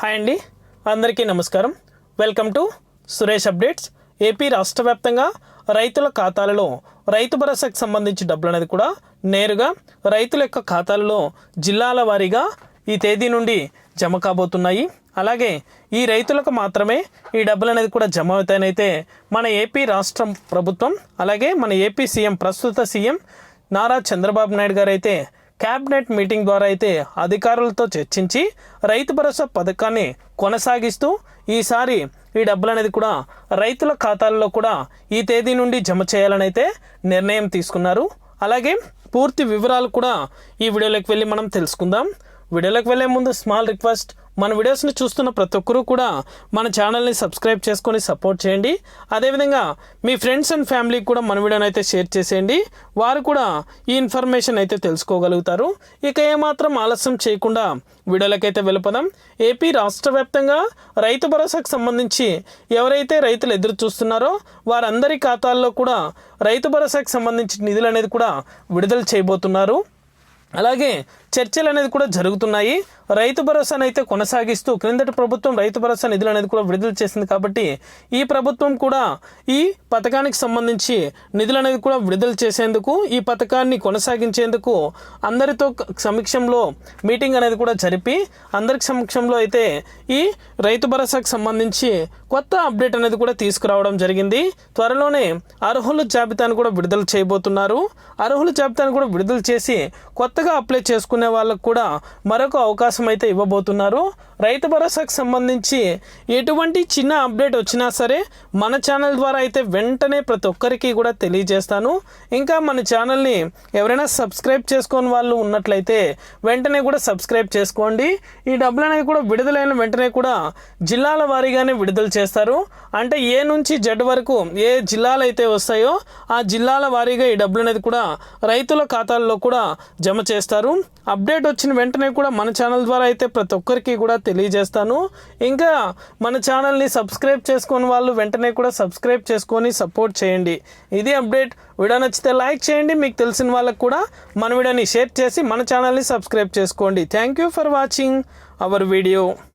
Hi అండి. అందరికీ నమస్కారం. Welcome to Suresh updates. AP రాష్ట్ర వ్యాప్తంగా రైతుల ఖాతాలలో రైతు భరోసాకు సంబంధించి డబ్బులు అనేది కూడా నేరుగా రైతుల యొక్క ఖాతాలలో జిల్లాల వారీగా ఈ తేదీ నుండి జమ కాబోతున్నాయి. అలాగే ఈ రైతులకు మాత్రమే ఈ డబ్బులు అనేది కూడా జమ అవుతాయనైతే మన ఏపీ రాష్ట్రం ప్రభుత్వం అలాగే మన ఏపీ సీఎం ప్రస్తుత సీఎం నారా చంద్రబాబు నాయుడు గారు అయితే క్యాబినెట్ మీటింగ్ ద్వారా అయితే అధికారులతో చర్చించి రైతు భరోసా పథకాన్ని కొనసాగిస్తూ ఈసారి ఈ డబ్బులు అనేది కూడా రైతుల ఖాతాల్లో కూడా ఈ తేదీ నుండి జమ చేయాలని అయితే నిర్ణయం తీసుకున్నారు. అలాగే పూర్తి వివరాలు కూడా ఈ వీడియోలోకి వెళ్ళి మనం తెలుసుకుందాం. వీడియోలోకి వెళ్ళే ముందు స్మాల్ రిక్వెస్ట్ మన వీడియోస్ని చూస్తున్న ప్రతి ఒక్కరూ కూడా మన ఛానల్ని సబ్స్క్రైబ్ చేసుకొని సపోర్ట్ చేయండి. అదేవిధంగా మీ ఫ్రెండ్స్ అండ్ ఫ్యామిలీకి కూడా మన వీడియోని అయితే షేర్ చేసేయండి. వారు కూడా ఈ ఇన్ఫర్మేషన్ అయితే తెలుసుకోగలుగుతారు. ఇక ఏమాత్రం ఆలస్యం చేయకుండా వీడియోలకైతే వెళ్ళిపోదాం. ఏపీ రాష్ట్ర వ్యాప్తంగా రైతు భరోసాకు సంబంధించి ఎవరైతే రైతులు ఎదురు చూస్తున్నారో వారందరి ఖాతాల్లో కూడా రైతు భరోసాకు సంబంధించి నిధులు అనేది కూడా విడుదల చేయబోతున్నారు. అలాగే చర్చలు అనేది కూడా జరుగుతున్నాయి. రైతు భరోసాను అయితే కొనసాగిస్తూ క్రిందటి ప్రభుత్వం రైతు భరోసా నిధులు అనేది కూడా విడుదల చేసింది కాబట్టి ఈ ప్రభుత్వం కూడా ఈ పథకానికి సంబంధించి నిధులు అనేది కూడా విడుదల చేసేందుకు ఈ పథకాన్ని కొనసాగించేందుకు అందరితో సమక్షంలో మీటింగ్ అనేది కూడా జరిపి అందరికి సమక్షంలో అయితే ఈ రైతు భరోసాకు సంబంధించి కొత్త అప్డేట్ అనేది కూడా తీసుకురావడం జరిగింది. త్వరలోనే అర్హుల జాబితాను కూడా విడుదల చేయబోతున్నారు. అర్హుల జాబితాను కూడా విడుదల చేసి కొత్తగా అప్లై చేసుకునే వాళ్ళకు కూడా మరొక అవకాశం అవకాశం అయితే ఇవ్వబోతున్నారు. రైతు భరోసాకు సంబంధించి ఎటువంటి చిన్న అప్డేట్ వచ్చినా సరే మన ఛానల్ ద్వారా అయితే వెంటనే ప్రతి ఒక్కరికి కూడా తెలియజేస్తాను. ఇంకా మన ఛానల్ని ఎవరైనా సబ్స్క్రైబ్ చేసుకొని వాళ్ళు ఉన్నట్లయితే వెంటనే కూడా సబ్స్క్రైబ్ చేసుకోండి. ఈ డబ్బులు అనేది కూడా విడుదలైన వెంటనే కూడా జిల్లాల వారీగానే విడుదల చేస్తారు. అంటే ఏ నుంచి జడ్ వరకు ఏ జిల్లాలు అయితే వస్తాయో ఆ జిల్లాల వారీగా ఈ డబ్బులు అనేది కూడా రైతుల ఖాతాల్లో కూడా జమ చేస్తారు. అప్డేట్ వచ్చిన వెంటనే కూడా మన ఛానల్ ద్వారా అయితే ప్రతి ఒక్కరికి కూడా తెలియజేస్తాను. ఇంకా మన ఛానల్ని సబ్స్క్రైబ్ చేసుకుని వాళ్ళు వెంటనే కూడా సబ్స్క్రైబ్ చేసుకొని సపోర్ట్ చేయండి. ఇది అప్డేట్. వీడియో నచ్చితే లైక్ చేయండి. మీకు తెలిసిన వాళ్ళకు కూడా మన వీడియోని షేర్ చేసి మన ఛానల్ని సబ్స్క్రైబ్ చేసుకోండి. Thank you for watching our video.